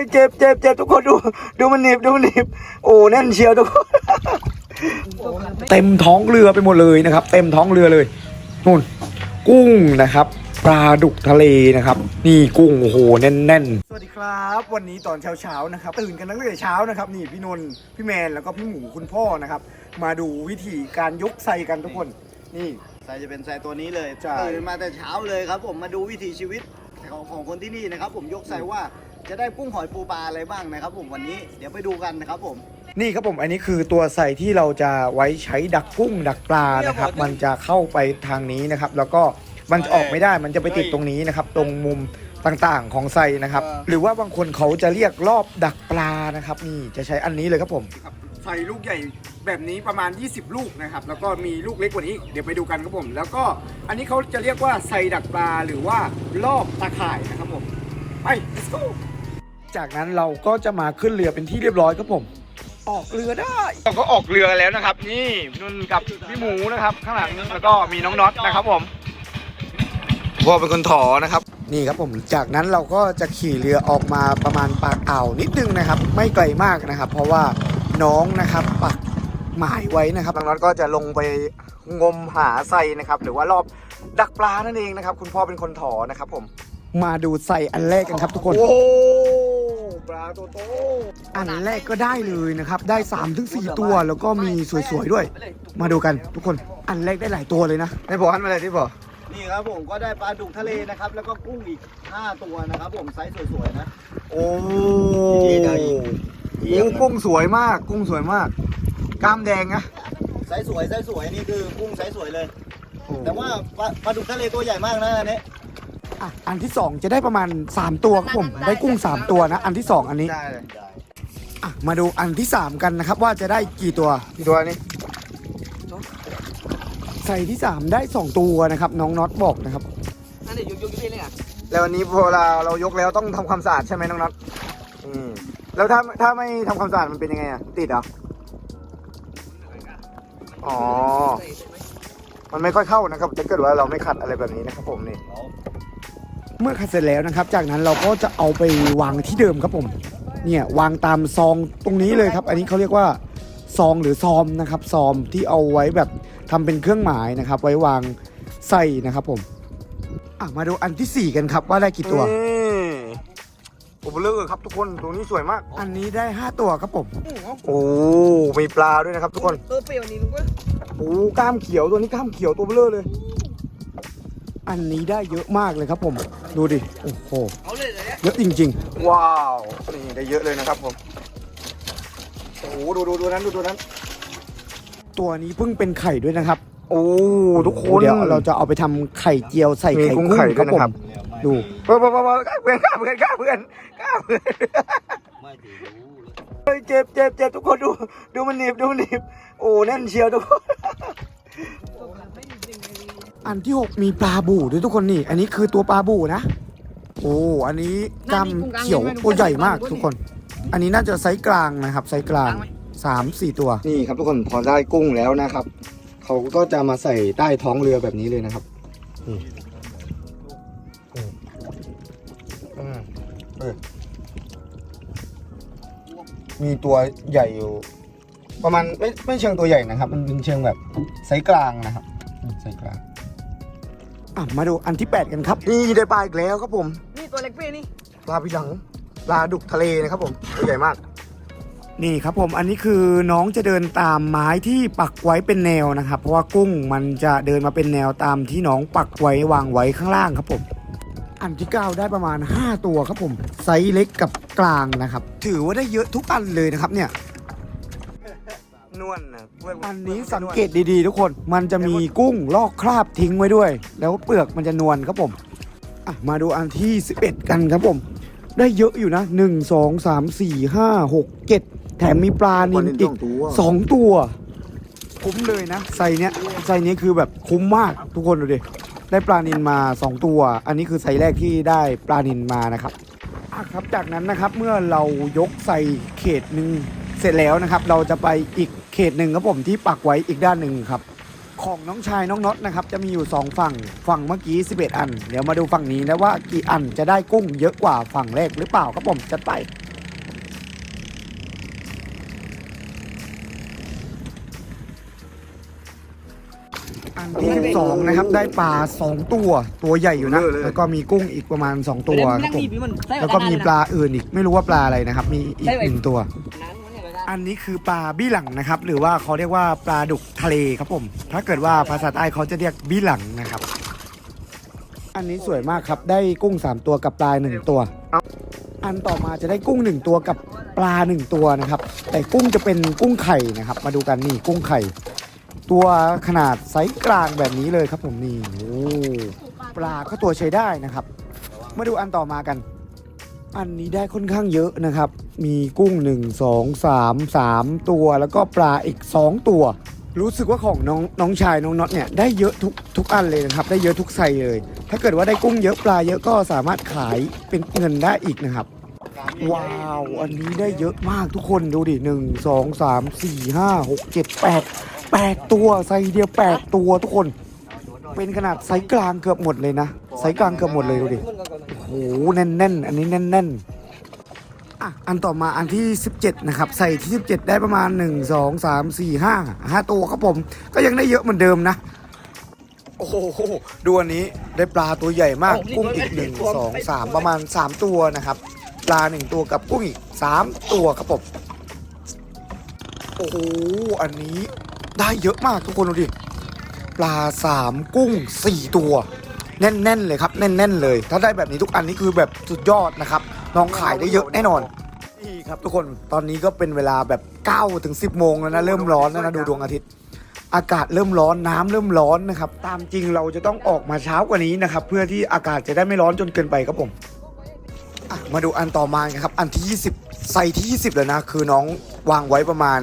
ยเจ็บเจ็บเจ็บทุกคนดู ดูมันหนีบดูมันหนีบโอ้แน่นเชียวทุกคนเต็มท้องเรือไปหมดเลยนะครับ เต็มท้องเรือเลยนู่นกุ้งนะครับปลาดุกทะเลนะครับ นี่กุ้งโอ้โหแน่นๆ สวัสดีครับ วันนี้ตอนเช้าๆนะครับตื่นกันตั้งแต่เช้านะครับ นี่พี่นนท์พี่แมนแล้วก็พี่หมูคุณพ่อนะครับ มาดูวิธีการยกไซกันทุกคน นี่ทรายจะเป็นทรายตัวนี้เลยใช่ตื่นมาแต่เช้าเลยครับ ผมมาดูวิถีชีวิตของของคนที่นี่นะครับ ผมยกทรายว่า จะได้กุ้งหอยปูปลาอะไรบ้างนะครับ ผมวันนี้เดี๋ยวไปดูกันนะครับผม นี่ครับผมอันนี้คือตัวใส่ที่เราจะไว้ใช้ดักกุ้งดักปลานะครับ มันจะเข้าไปทางนี้นะครับ แล้วก็มันจะออกไม่ได้มันจะไปติดตรงนี้นะครับ ตรงมุมต่างๆของไซนะครับเออหรือว่าบางคนเขาจะเรียกรอบดักปลานะครับ นี่จะใช้อันนี้เลยครับผมใส่ลูกใหญ่แบบนี้ประมาณ 20 ลูกนะครับ แล้วก็มีลูกเล็กกว่านี้เดี๋ยวไปดูกันครับผม แล้วก็อันนี้เขาจะเรียกว่าไซดักปลาหรือว่ารอบตาข่ายนะครับผมไป let's go จากนั้นเราก็จะมาขึ้นเรือเป็นที่เรียบร้อยครับผม ออกเรือได้เราก็ออกเรือแล้วนะครับ นี่นุ่นกับพี่หมูนะครับ ข้างหลังแล้วก็มีน้องน็อตนะครับผมพ่อเป็นคนถอนะครับ นี่ครับผมจากนั้นเราก็จะขี่เรือออกมาประมาณปากอ่าวนิดนึงนะครับ ไม่ไกลมากนะครับ เพราะว่าน้องนะครับปักหมายไว้นะครับน้องน็อตก็จะลงไปงมหาไซนะครับ หรือว่ารอบดักปลานั่นเองนะครับ คุณพ่อเป็นคนถอนะครับ ผม มาดูไซอันแรกกันครับทุกคน โอ้ ปลาตัวโตอันแรกก็ได้เลยนะครับ ได้3าถึงสตัวแล้วก็มีสวยๆด้วย มาดูกันทุกคนอันแรกได้หลายตัวเลยนะในบอกอันมาเลยที่บอกนี่ครับผมก็ได้ปลาดุกทะเลนะครับ แล้วก็กุ้งอีก 5 ตัวนะครับผมไซส์สวยๆนะ โอ้ดีๆได้โอ้กุ้งสวยมาก กุ้งสวยมากกล้ามแดงนะไซส์สวยไซส์สวยนี่คือกุ้งไซส์สวยเลย แต่ว่าปลาปลาดุกทะเลตัวใหญ่มากนะอันนี้ อะอันที่2จะได้ประมาณ 3 ตัวครับผม ได้กุ้ง 3 ตัวนะ อันที่2อันนี้ได้เลยอะมาดูอันที่ 3 กันนะครับ ว่าจะได้กี่ตัว กี่ตัวนี้ใส่ที่ 3 ได้ 2 ตัวนะครับ น้องน็อตบอกนะครับนั่นเดี๋ยวยกยกยกเลยอะแล้ววันนี้พอเราเรายกแล้วต้องทำความสะอาดใช่ไหมน้องน็อตอืมแล้วถ้าถ้าไม่ทำความสะอาดมันเป็นยังไงอะติดเหรออ๋อ มันไม่ค่อยเข้านะครับถ้าเกิดว่าเราไม่ขัดอะไรแบบนี้นะครับผมนี่ เมื่อขัดเสร็จแล้วนะครับ จากนั้นเราก็จะเอาไปวางที่เดิมครับผม เนี่ยวางตามซองตรงนี้เลยครับ อันนี้เขาเรียกว่าซองหรือซอมนะครับซอมที่เอาไว้แบบทำเป็นเครื่องหมายนะครับ ไว้วางใส่นะครับผมอะมาดูอันที่สี่กันครับว่าได้กี่ตัวโอ้เบลอครับทุกคนตัวนี้สวยมาก อันนี้ได้ห้าตัวครับผมโอ้มีปลาด้วยนะครับ ทุกคนเออเปรี้ยวนี่ลุงก็โอ้กล้ามเขียวตัวนี้กล้ามเขียวตัวเบลอเลย อันนี้ได้เยอะมากเลยครับผม ดูดิ โอ้โหเอาเลยเลยเยอะจริง ๆ ว้าว นี่ได้เยอะเลยนะครับผม โอ้โหดูดูดูนั้นดูดูนั้น ตัวนี้เพิ่งเป็นไข่ด้วยนะครับ โอ้ทุกคนเดี๋ยวเราจะเอาไปทำไข่เจียวใส่ไข่กุ้งครับผม ดูเพื่อนเพื่อนเพื่อนกล้าเพื่อนกล้าเพื่อนกล้าเพื่อนกล้าเพื่อนไม่ถือรู้เลยเฮ้ยเจ็บเจ็บเจ็บทุกคนดู ดูมันหนีบดูมันหนีบ โอ้แน่นเชียวทุกคน อันที่ 6 มีปลาบู่ด้วยทุกคนนี่ อันนี้คือตัวปลาบู่นะ โอ้อันนี้กล้ามเขียวตัวใหญ่มากทุกคน อันนี้น่าจะไซส์กลางนะครับไซส์กลางสามสี่ตัวนี่ครับทุกคนพอได้กุ้งแล้วนะครับ เขาก็จะมาใส่ใต้ท้องเรือแบบนี้เลยนะครับอืมอืมอืมเออมีตัวใหญ่อยู่ ประมาณไม่ไม่เชิงตัวใหญ่นะครับ มันเป็นเชิงแบบไซส์กลางนะครับอืมไซส์กลาง อะมาดูอันที่ 8 กันครับ นี่ได้ปลาอีกแล้วครับผม นี่ตัวเล็กเปรี้ยวนี่ปลาพิหลังปลาดุกทะเลนะครับผมตัวใหญ่มาก นี่ครับผมอันนี้คือน้องจะเดินตามไม้ที่ปักไว้เป็นแนวนะครับ เพราะว่ากุ้งมันจะเดินมาเป็นแนวตามที่น้องปักไว้วางไว้ข้างล่างครับผมอันที่เก้าได้ประมาณ 5 ตัวครับผมไซส์เล็กกับกลางนะครับ ถือว่าได้เยอะทุกอันเลยนะครับเนี่ย นวลนะอันนี้สังเกตดีๆ ทุกคน มันจะมีกุ้งลอกคราบทิ้งไว้ด้วย แล้วเปลือกมันจะนวลครับผมอะมาดูอันที่ 11 กันครับผม ได้เยอะอยู่นะ 1 2 3 4 5 6 7 แถมมีปลานิลอีก2ตัว คุ้มเลยนะไซส์เนี้ยไซส์นี้คือแบบคุ้มมากทุกคนดูดิ ได้ปลานิลมา 2 ตัว อันนี้คือไซส์แรกที่ได้ปลานิลมานะครับอะครับ จากนั้นนะครับเมื่อเรายกใส่เขตหนึ่งเสร็จแล้วนะครับ เราจะไปอีกเขตหนึ่งครับผมที่ปักไว้อีกด้านหนึ่งครับ ของน้องชายน้องน็อตนะครับจะมีอยู่ 2 ฝั่งฝั่งเมื่อกี้ 11 อัน เดี๋ยวมาดูฝั่งนี้นะว่ากี่อันจะได้กุ้งเยอะกว่าฝั่งแรกหรือเปล่าครับผมจะดไปอันที่สองนะครับได้ปลาสองตัวตัวใหญ่อยู่นะแล้วก็มีกุ้งอีกประมาณสองตัวครับผมแล้วก็มีปลาอื่นอีกไม่รู้ว่าปลาอะไรนะครับ มีอีกหนึ่งตัว อันนี้คือปลาบี้หลังนะครับ หรือว่าเขาเรียกว่าปลาดุกทะเลครับผม ถ้าเกิดว่าภาษาใต้เขาจะเรียกบี้หลังนะครับ อันนี้สวยมากครับ ได้กุ้ง 3 ตัวกับปลา1ตัว อันต่อมาจะได้กุ้ง 1 ตัวกับปลา 1 ตัวนะครับ แต่กุ้งจะเป็นกุ้งไข่นะครับ มาดูกันนี่กุ้งไข่ ตัวขนาดไซส์กลางแบบนี้เลยครับผมนี่โอ้ปลาก็ตัวใช้ได้นะครับ มาดูอันต่อมากัน อันนี้ได้ค่อนข้างเยอะนะครับ มีกุ้ง 1 2 3 3 ตัว แล้วก็ปลาอีก 2 ตัว รู้สึกว่าของน้องน้องชายน้องน็อตเนี่ยได้เยอะทุกทุกอันเลยนะครับ ได้เยอะทุกไซส์เลย ถ้าเกิดว่าได้กุ้งเยอะปลาเยอะก็สามารถขายเป็นเงินได้อีกนะครับ ว้าว อันนี้ได้เยอะมากทุกคนดูดิหนึ่งสองสามสี่ห้าหกเจ็ดแปดแปดตัวไซส์เดียวแปดตัวทุกคน เป็นขนาดไซส์กลางเกือบหมดเลยนะไซส์กลางเกือบหมดเลยดูดิ หแน่นๆ อันนี้แน่นๆอะอันต่อมาอันที่ 17 นะครับ ใส่ที่ 17 ได้ประมาณ 1 2 3 4 5 5 ตัวครับผม ก็ยังได้เยอะเหมือนเดิมนะ โอ้โหดูอันนี้ได้ปลาตัวใหญ่มาก กุ้งอีก 1 2 3 ประมาณ 3 ตัวนะครับ ปลา 1 ตัวกับกุ้งอีก 3 ตัวครับผมโอ้โห อันนี้ได้เยอะมากทุกคนดูดิ ปลา3กุ้ง4ตัว แน่นๆเลยครับแน่นๆเลย ถ้าได้แบบนี้ทุกอันนี่คือแบบสุดยอดนะครับน้องขายได้เยอะแน่นอนนี่ครับทุกคนตอนนี้ก็เป็นเวลาแบบ9ถึง10โมงแล้วนะเริ่มร้อนแล้วนะดูดวงอาทิตย์ อากาศเริ่มร้อนน้ำเริ่มร้อนนะครับตามจริงเราจะต้องออกมาเช้ากว่านี้นะครับเพื่อที่อากาศจะได้ไม่ร้อนจนเกินไปครับผมอะมาดูอันต่อมากันครับอันที่ 20ไซส์ที่ 20เลยนะ คือน้องวางไว้ประมาณ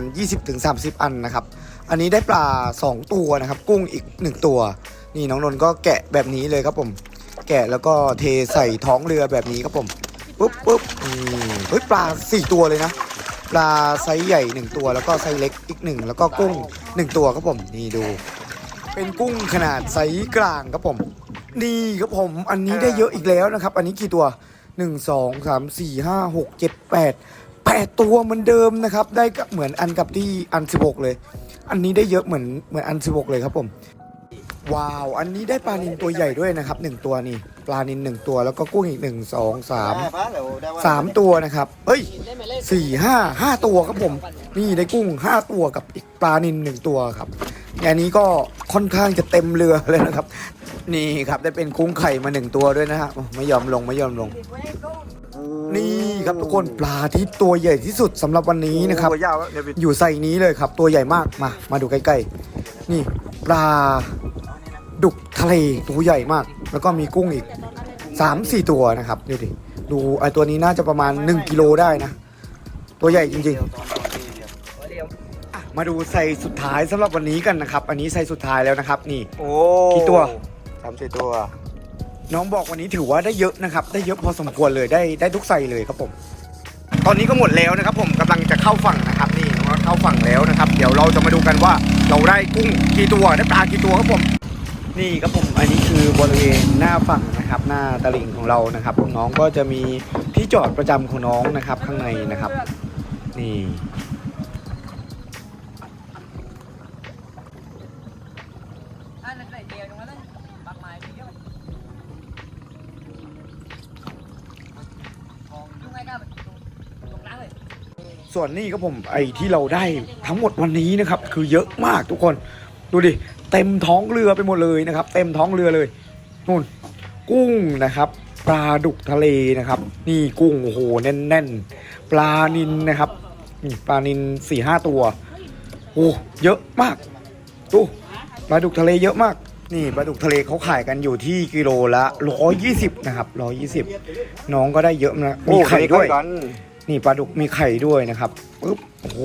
20-30 อันนะครับ อันนี้ได้ปลา 2 ตัวนะครับ กุ้งอีก 1 ตัว นี่น้องนนท์ก็แกะแบบนี้เลยครับผม แกะแล้วก็เทใส่ท้องเรือแบบนี้ครับผมปุ๊บปุ๊บอืมเฮ้ยปลา4ตัวเลยนะ ปลาไซส์ใหญ่1ตัวแล้วก็ไซส์เล็กอีก1แล้วก็กุ้ง1ตัวครับผมนี่ดู เป็นกุ้งขนาดไซส์กลางครับผมนี่ครับผมอันนี้ได้เยอะอีกแล้วนะครับ อันนี้กี่ตัว1 2 3 4 5 6 7 8 8ตัวเหมือนเดิมนะครับ ได้กับเหมือนอันกับที่อัน16เลย อันนี้ได้เยอะเหมือนเหมือนอัน16เลยครับผม ว้าว อันนี้ได้ปลานินตัวใหญ่ด้วยนะครับ1ตัวนี่ ปลานิน1ตัวแล้วก็กุ้งอีก1 2ได้ปะเดี๋ยวได้ว่า3 3ตัวนะครับเอ้ยสี่ห้าห้าตัวครับผม นี่ได้กุ้งห้าตัวกับอีกปลานินหนึ่งตัวครับอันนี้ก็ค่อนข้างจะเต็มเรือเลยนะครับ นี่ครับได้เป็นกุ้งไข่มาหนึ่งตัวด้วยนะฮะโอ้ไม่ยอมลงไม่ยอมลง นี่ครับทุกคนปลาที่ตัวใหญ่ที่สุดสำหรับวันนี้นะครับตัวยาวแล้วเดี๋ยวไปอยู่ใส่นี้เลยครับ ตัวใหญ่มากมา มาดูใกล้ๆนี่ปลา ดุกทะเลตัวใหญ่มาก แล้วก็มีกุ้งอีก 3 4 ตัวนะครับดูดิดูไอตัวนี้น่าจะประมาณ 1กิโลได้นะ ตัวใหญ่จริงๆอะมาดูไซส์สุดท้ายสำหรับวันนี้กันนะครับ อันนี้ไซส์สุดท้ายแล้วนะครับ นี่โอ้กี่ตัวสามสี่ตัว น้องบอกวันนี้ถือว่าได้เยอะนะครับ ได้เยอะพอสมควรเลยได้ได้ทุกไซส์เลยครับผม ตอนนี้ก็หมดแล้วนะครับ ผมกำลังจะเข้าฝั่งนะครับ นี่น้องเข้าฝั่งแล้วนะครับ เดี๋ยวเราจะมาดูกันว่าเราได้กุ้งกี่ตัวได้ปลากี่ตัวครับผม นี่ครับผมอันนี้คือบริเวณหน้าฝั่งนะครับ หน้าตลิ่งของเรานะครับน้องก็จะมีที่จอดประจำของน้องนะครับ ข้างในนะครับ นี่ส่วนนี้ครับผมไอ้ที่เราได้ทั้งหมดวันนี้นะครับ คือเยอะมากทุกคน ดูดิเต็มท้องเรือไปหมดเลยนะครับ เต็มท้องเรือเลยนู่นกุ้งนะครับ ปลาดุกทะเลนะครับ นี่กุ้งโอ้โหแน่นๆ ปลานินนะครับนี่ปลานินสี่ห้าตัวโอ้เยอะมากดูปลาดุกทะเลเยอะมาก นี่ปลาดุกทะเลเขาขายกันอยู่ที่กิโลละร้อยยี่สิบนะครับร้อยี่สิบน้องก็ได้เยอะนะมีไข่ด้วยนี่ปลาดุกมีไข่ด้วยนะครับปึ๊บโอ้โห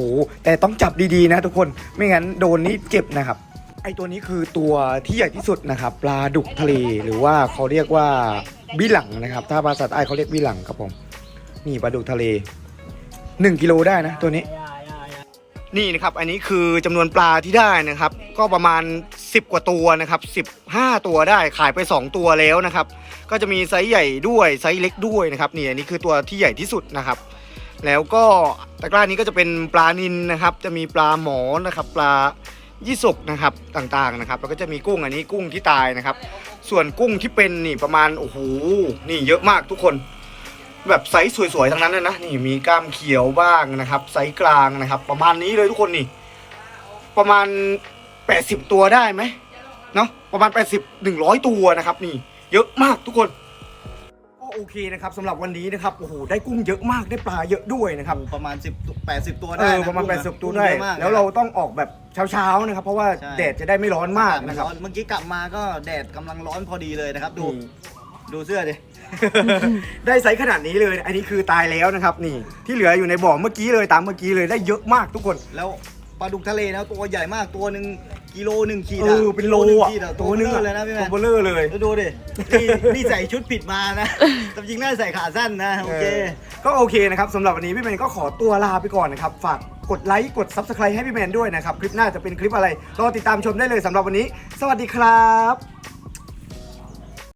แต่ต้องจับดีๆนะทุกคนไม่งั้นโดนนี่เจ็บนะครับ ไอตัวนี้คือตัวที่ใหญ่ที่สุดนะครับปลาดุกทะเลหรือว่าเขาเรียกว่าบิหลังนะครับ ถ้าภาษาใต้เขาเรียกบิหลังครับผมนี่ปลาดุกทะเล 1กิโลได้นะตัวนี้ นี่นะครับ อันนี้คือจำนวนปลาที่ได้นะครับ ก็ประมาณ 10 กว่าตัวนะครับ15 ตัวได้ขายไป 2 ตัวแล้วนะครับ ก็จะมีไซส์ใหญ่ด้วยไซส์เล็กด้วยนะครับนี่อันนี้คือตัวที่ใหญ่ที่สุดนะครับ แล้วก็ตะกร้านี้ก็จะเป็นปลานินนะครับ จะมีปลาหมอนะครับ ปลา ยี่สกนะครับต่างๆนะครับ แล้วก็จะมีกุ้งอันนี้กุ้งที่ตายนะครับ ส่วนกุ้งที่เป็นนี่ประมาณโอ้โหนี่เยอะมากทุกคน แบบไซส์สวยๆทั้งนั้นเลยนะนี่มีกล้ามเขียวบ้างนะครับ ไซส์กลางนะครับ ประมาณนี้เลยทุกคนนี่ ประมาณ 80 ตัวได้ไหมเนาะประมาณ 80 100 ตัวนะครับ นี่ เยอะมากทุกคน โอเคนะครับสำหรับวันนี้นะครับโอ้โหได้กุ้งเยอะมากได้ปลาเยอะด้วยนะครับประมาณ10 80 ตัวเอได้อนะประมาณกุ้งน80ตัวได้กุ้งยอะมากแล้วเราต้องออกแบบเช้าๆนะครับ เพราะว่าใช่ แดดจะได้ไม่ร้อนมากนะครับเมื่อกี้กลับมาก็แดดกำลังร้อนพอดีเลยนะครับ ดูนี่ดูเสื้อดิ ได้ไซส์ขนาดนี้เลย อันนี้คือตายแล้วนะครับ นี่ ที่เหลืออยู่ในบ่อเมื่อกี้เลยตามเมื่อกี้เลยได้เยอะมากทุกคน แล้วปลาดุกทะเลนะตัวใหญ่มากตัวหนึ่ง กิโลหนึ่งขีดเออเป็นโลอะขีดตัวนึงเบลอะอเลยนะพี่แมตัวนเบลเลอร์เลย แล้วดูดินี่นี่ใส่ชุดผิดมานะแต่จริงน่าใส่ขาสั้นนะโอเค ก็โอเคนะครับสำหรับวันนี้พี่แมนก็ขอตัวลาไปก่อนนะครับ ฝากกดไลค์กด Subscribe ให้พี่แมนด้วยนะครับ คลิปหน้าจะเป็นคลิปอะไร รอติดตามชมได้เลยสำหรับวันนี้ สวัสดีครับ